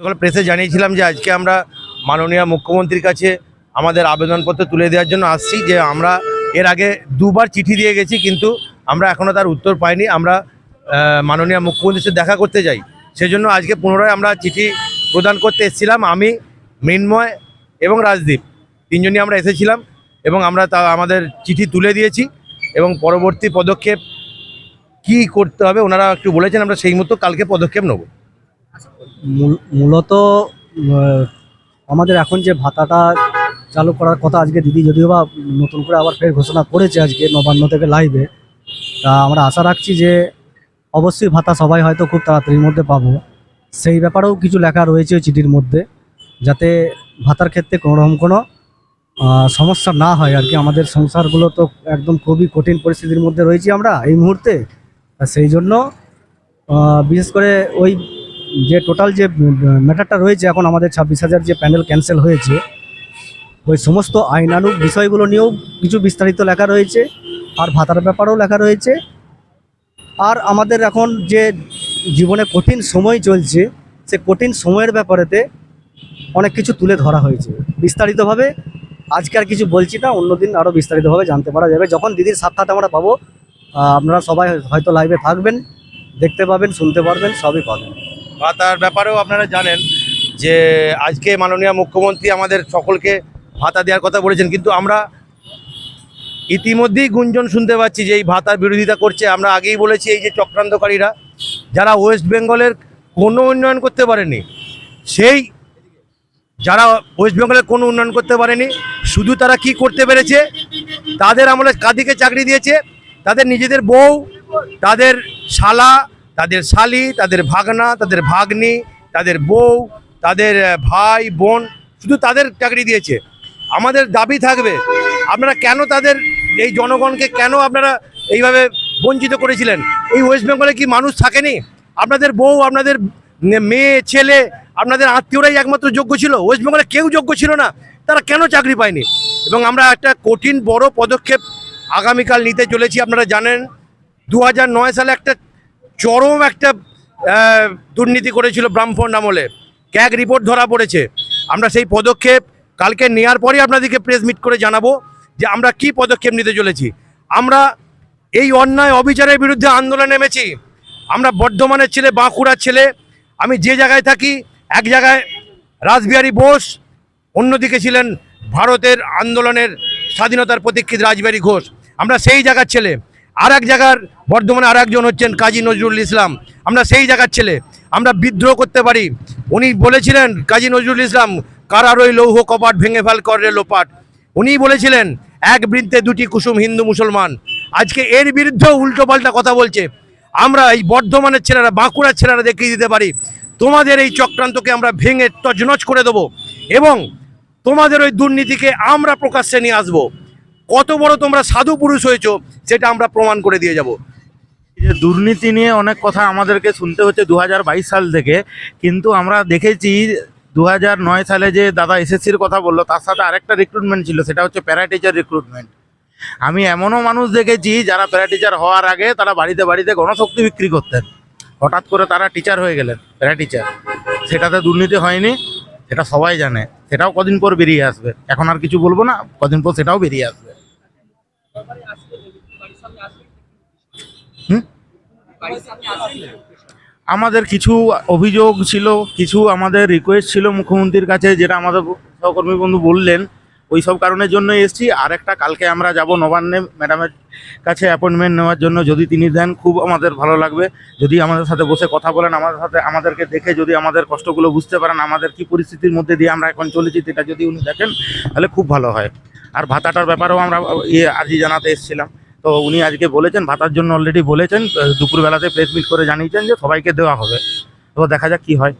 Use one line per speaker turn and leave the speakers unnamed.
গতকাল প্রেসে জানিয়েছিলাম যে আজকে আমরা মাননীয় মুখ্যমন্ত্রীর কাছে আমাদের আবেদনপত্র তুলে দেওয়ার জন্য আসছি যে আমরা এর আগে দুবার চিঠি দিয়ে গেছি, কিন্তু আমরা এখনও তার উত্তর পাইনি। আমরা মাননীয় মুখ্যমন্ত্রীর সাথে দেখা করতে যাই। সেজন্য আজকে পুনরায় আমরা চিঠি প্রদান করতে এসেছিলাম। আমি, মৃন্ময় এবং রাজদীপ তিনজনই আমরা এসেছিলাম এবং আমরা তা, আমাদের চিঠি তুলে দিয়েছি এবং পরবর্তী পদক্ষেপ কি করতে হবে ওনারা একটু বলেছেন, আমরা সেই মতো কালকে পদক্ষেপ নেব।
মূলত আমাদের এখন যে ভাতাটা চালু করার কথা আজকে দিদি যদিও বা নতুন করে আবার ফের ঘোষণা করেছে আজকে নবান্ন থেকে লাইভে তা আমরা আশা রাখছি যে অবশ্যই ভাতা সবাই হয়তো খুব তাড়াতাড়ির মধ্যে পাবো। সেই ব্যাপারেও কিছু লেখা রয়েছে চিঠির মধ্যে, যাতে ভাতার ক্ষেত্রে কোনো রকম কোনো সমস্যা না হয় আর কি। আমাদের সংসারগুলো তো একদম খুবই কঠিন পরিস্থিতির মধ্যে রয়েছি আমরা এই মুহূর্তে। সেই জন্য বিশেষ করে ওই যে টোটাল যে ম্যাটারটা রয়েছে এখন আমাদের ছাব্বিশ হাজার যে প্যানেল ক্যান্সেল হয়েছে, ওই সমস্ত আইনানুগ বিষয়গুলো নিয়েও কিছু বিস্তারিত লেখা রয়েছে, আর ভাতার ব্যাপারেও লেখা রয়েছে। আর আমাদের এখন যে জীবনে কঠিন সময় চলছে, সে কঠিন সময়ের ব্যাপারেতে অনেক কিছু তুলে ধরা হয়েছে। বিস্তারিতভাবে আজকে আর কিছু বলছি না, অন্যদিন আরও বিস্তারিতভাবে জানতে পারা যাবে। যখন দিদির সাক্ষাৎ আমরা পাবো আপনারা সবাই হয়তো লাইভে থাকবেন, দেখতে পাবেন, শুনতে পারবেন, সবই পাবেন।
ভাতার ব্যাপারেও আপনারা জানেন যে আজকে মাননীয় মুখ্যমন্ত্রী আমাদের সকলকে ভাতা দেওয়ার কথা বলেছেন, কিন্তু আমরা ইতিমধ্যেই গুঞ্জন শুনতে পাচ্ছি যে এই ভাতার বিরোধিতা করছে। আমরা আগেই বলেছি এই যে চক্রান্তকারীরা, যারা ওয়েস্ট বেঙ্গলের কোনো উন্নয়ন করতে পারেনি, সেই যারা ওয়েস্ট বেঙ্গলের কোনো উন্নয়ন করতে পারেনি, শুধু তারা কি করতে পেরেছে? তাদের আমলে কাদিকে চাকরি দিয়েছে, তাদের নিজেদের বউ, তাদের শালা তাদের শালি, তাদের ভাগনা, তাদের ভাগ্নি, তাদের বউ, তাদের ভাই, বোন, শুধু তাদের চাকরি দিয়েছে। আমাদের দাবি থাকবে, আপনারা কেন তাদের এই জনগণকে কেন আপনারা এইভাবে বঞ্চিত করেছিলেন? এই ওয়েস্ট বেঙ্গলে কি মানুষ থাকেনি? আপনাদের বউ, আপনাদের মেয়ে, ছেলে, আপনাদের আত্মীয়রাই একমাত্র যোগ্য ছিল? ওয়েস্ট বেঙ্গলে কেউ যোগ্য ছিল না। তারা কেন চাকরি পায়নি? এবং আমরা একটা কঠিন, বড় পদক্ষেপ আগামীকাল নিতে চলেছি, আপনারা জানেন। দু সালে একটা চরম একটা দুর্নীতি করেছিল ব্রাহ্মণ আমলে। ক্যাগ রিপোর্ট ধরা পড়েছে। আমরা সেই পদক্ষেপ কালকে নেওয়ার পরেই আপনাদেরকে প্রেস মিট করে জানাব যে আমরা কি পদক্ষেপ নিতে চলেছি। আমরা এই অন্যায় অবিচারের বিরুদ্ধে আন্দোলনে নেমেছি। আমরা বর্ধমানের ছেলে, বাঁকুড়ার ছেলে, আমি যে জায়গায় থাকি, এক জায়গায় রাসবিহারী বোস, অন্যদিকে ছিলেন ভারতের আন্দোলনের স্বাধীনতার প্রতীক্ষিত রাজবিহারী ঘোষ। আমরা সেই জায়গার ছেলে। আর এক জায়গার বর্ধমানে আর একজন হচ্ছেন কাজী নজরুল ইসলাম। আমরা সেই জায়গার ছেলে। আমরা বিদ্রোহ করতে পারি। উনি বলেছিলেন, কাজী নজরুল ইসলাম কারার ওই লৌহ কপাট ভেঙে ফেল করে লোপাট। উনি বলেছিলেন, এক বৃত্তে দুটি কুসুম হিন্দু মুসলমান। আজকে এর বিরুদ্ধেও উল্টো পাল্টা কথা বলছে। আমরা এই বর্ধমানের ছেলেরা, বাঁকুড়ার ছেলেরা দেখিয়ে দিতে পারি। তোমাদের এই চক্রান্তকে আমরা ভেঙে তজনজ করে দেবো এবং তোমাদের ওই দুর্নীতিকে আমরা প্রকাশ্যে নিয়ে আসব। কত বড় তোমরা সাধু পুরুষ হয়েছো সেটা আমরা প্রমাণ করে দিয়ে যাব।
যে দুর্নীতি নিয়ে অনেক কথা আমাদেরকে শুনতে হচ্ছে দু হাজার বাইশ সাল থেকে, কিন্তু আমরা দেখেছি দু সালে যে দাদা এসএসসির কথা বলল, তার সাথে আরেকটা রিক্রুটমেন্ট ছিল, সেটা হচ্ছে প্যারা টিচার রিক্রুটমেন্ট আমি এমনও মানুষ দেখেছি যারা প্যারা টিচার হওয়ার আগে তারা বাড়িতে বাড়িতে গণশক্তি বিক্রি করতেন। হঠাৎ করে তারা টিচার হয়ে গেলেন প্যারা টিচার সেটাতে দুর্নীতি হয়নি, সেটা সবাই জানে। সেটাও কদিন পর বেরিয়ে আসবে। এখন আর কিছু বলব না, কদিন পর সেটাও বেরিয়ে আসবে। আমাদের কিছু অভিযোগ ছিল কিছু আমাদের রিকোয়েস্ট ছিল মুখ্যমন্ত্রীর কাছে যেটা আমাদের সহকর্মী বন্ধু বললেন। ওই সব কারণের জন্য এসেছি। আর একটা কালকে আমরা যাব নবান্নে ম্যাডামের কাছে অ্যাপয়েন্টমেন্ট নেওয়ার জন্য। যদি তিনি দেন খুব আমাদের ভালো লাগবে। যদি আমাদের সাথে বসে কথা বলেন আমাদের সাথে আমাদেরকে দেখে যদি আমাদের কষ্টগুলো বুঝতে পারেন আমাদের কি পরিস্থিতির মধ্যে দিয়ে আমরা এখন চলেছি সেটা যদি উনি দেখেন তাহলে খুব ভালো হয়। আর ভাতাটার ব্যাপারেও আমরা ইয়ে আজই জানাতে এসেছিলাম। তো উনি আজকে বলেছেন, ভাতার জন্য অলরেডি বলেছেন দুপুরবেলাতে প্রেস মিট করে জানিয়েছেন যে সবাইকে দেওয়া হবে। তো দেখা যাক কী হয়।